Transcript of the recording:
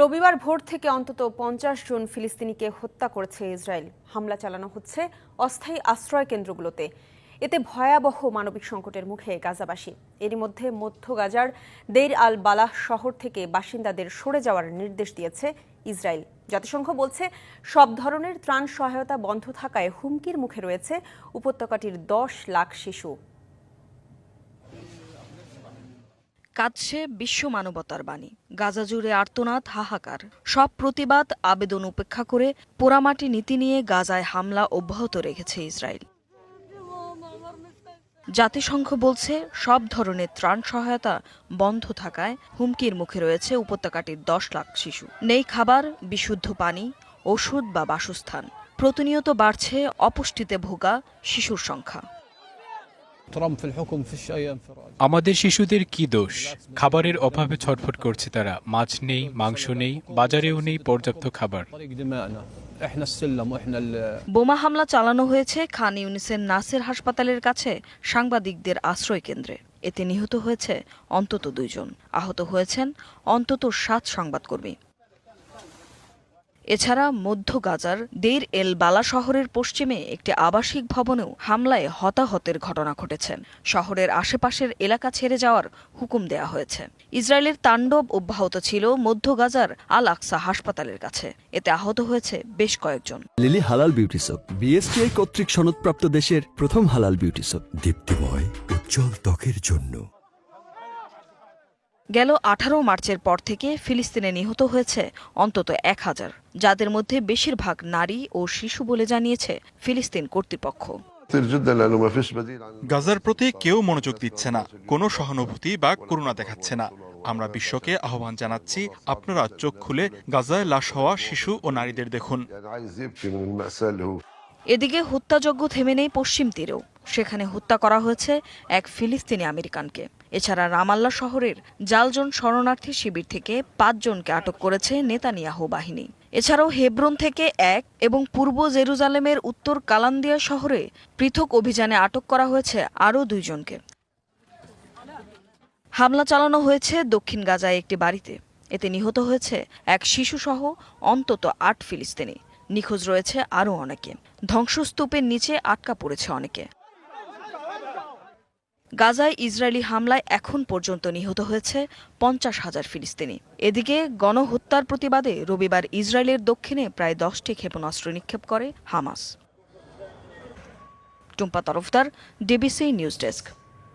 রবিবার ভোর থেকে অন্তত পঞ্চাশ জন ফিলিস্তিনিকে হত্যা করেছে ইসরায়েল। হামলা চালানো হচ্ছে অস্থায়ী আশ্রয় কেন্দ্রগুলোতে। এতে ভয়াবহ মানবিক সংকটের মুখে গাজাবাসী। এরই মধ্যে মধ্য গাজার দেইর আল বালাহ শহর থেকে বাসিন্দাদের সরে যাওয়ার নির্দেশ দিয়েছে ইসরায়েল। জাতিসংঘ বলছে, সব ধরনের ত্রাণ সহায়তা বন্ধ থাকায় হুমকির মুখে রয়েছে উপত্যকাটির দশ লাখ শিশু। কাঁদছে বিশ্ব মানবতার বাণী। গাজা জুড়ে আর্তনাদ হাহাকার। সব প্রতিবাদ, আবেদন উপেক্ষা করে পোড়ামাটি নীতি নিয়ে গাজায় হামলা অব্যাহত রেখেছে ইসরায়েল। জাতিসংঘ বলছে, সব ধরনের ত্রাণ সহায়তা বন্ধ থাকায় হুমকির মুখে রয়েছে উপত্যকাটির দশ লাখ শিশু। নেই খাবার, বিশুদ্ধ পানি, ওষুধ বা বাসস্থান। প্রতিনিয়ত বাড়ছে অপুষ্টিতে ভোগা শিশুর সংখ্যা। আমাদের শিশুদের কি দোষ? খাবারের অভাবে ছটফট করছে তারা। মাছ নেই মাংস নেই বাজারেও নেই পর্যাপ্ত খাবার। বোমা হামলা চালানো হয়েছে খান ইউনিসের নাসের হাসপাতালের কাছে সাংবাদিকদের আশ্রয় কেন্দ্রে এতে নিহত হয়েছে অন্তত দুইজন। আহত হয়েছেন অন্তত সাত সংবাদকর্মী। এছাড়া মধ্য গাজার দের এল বালা শহরের পশ্চিমে একটি আবাসিক ভবনেও হামলায় হতাহতের ঘটনা ঘটেছে। শহরের আশেপাশের এলাকা ছেড়ে যাওয়ার হুকুম দেয়া হয়েছে। ইসরায়েলের তাণ্ডব অব্যাহত ছিল মধ্য গাজার আল আকসা হাসপাতালের কাছে। এতে আহত হয়েছে বেশ কয়েকজন। লিলি হালাল বিউটি সোপ বিএসটিআই কর্তৃক সনদপ্রাপ্ত দেশের প্রথম হালাল বিউটি সোপ দীপ্তিময় উজ্জ্বল ত্বকের জন্য। গেল আঠারো মার্চের পর থেকে ফিলিস্তিনে নিহত হয়েছে অন্তত এক হাজার। যাদের মধ্যে বেশিরভাগ নারী ও শিশু বলে জানিয়েছে ফিলিস্তিন কর্তৃপক্ষ। গাজার প্রতি কেউ মনোযোগ দিচ্ছে না কোনো সহানুভূতি বা করুণা দেখাচ্ছে না। আমরা বিশ্বকে আহ্বান জানাচ্ছি আপনারা চোখ খুলে গাজায় লাশ হওয়া শিশু ও নারীদের দেখুন। এদিকে হত্যাযজ্ঞ থেমে নেই পশ্চিম তীরেও। সেখানে হত্যা করা হয়েছে এক ফিলিস্তিনি আমেরিকানকে। এছাড়া রামাল্লা শহরের জালজন শরণার্থী শিবির থেকে পাঁচজনকে আটক করেছে নেতানিয়াহু বাহিনী। এছাড়াও হেব্রন থেকে এক এবং পূর্ব জেরুজালেমের উত্তর কালান্দিয়া শহরে পৃথক অভিযানে আটক করা হয়েছে আরও দুইজনকে। হামলা চালানো হয়েছে দক্ষিণ গাজায় একটি বাড়িতে। এতে নিহত হয়েছে এক শিশুসহ অন্তত আট ফিলিস্তিনি। নিখোঁজ রয়েছে আরও অনেকে। ধ্বংসস্তূপের নিচে আটকা পড়েছে অনেকে। গাজায় ইসরায়েলি হামলায় এখন পর্যন্ত নিহত হয়েছে পঞ্চাশ হাজার ফিলিস্তিনি। এদিকে গণহত্যার প্রতিবাদে রবিবার ইসরায়েলের দক্ষিণে প্রায় দশটি ক্ষেপণাস্ত্র নিক্ষেপ করে Hamas. Tumpa Tarafdar, DBC news desk.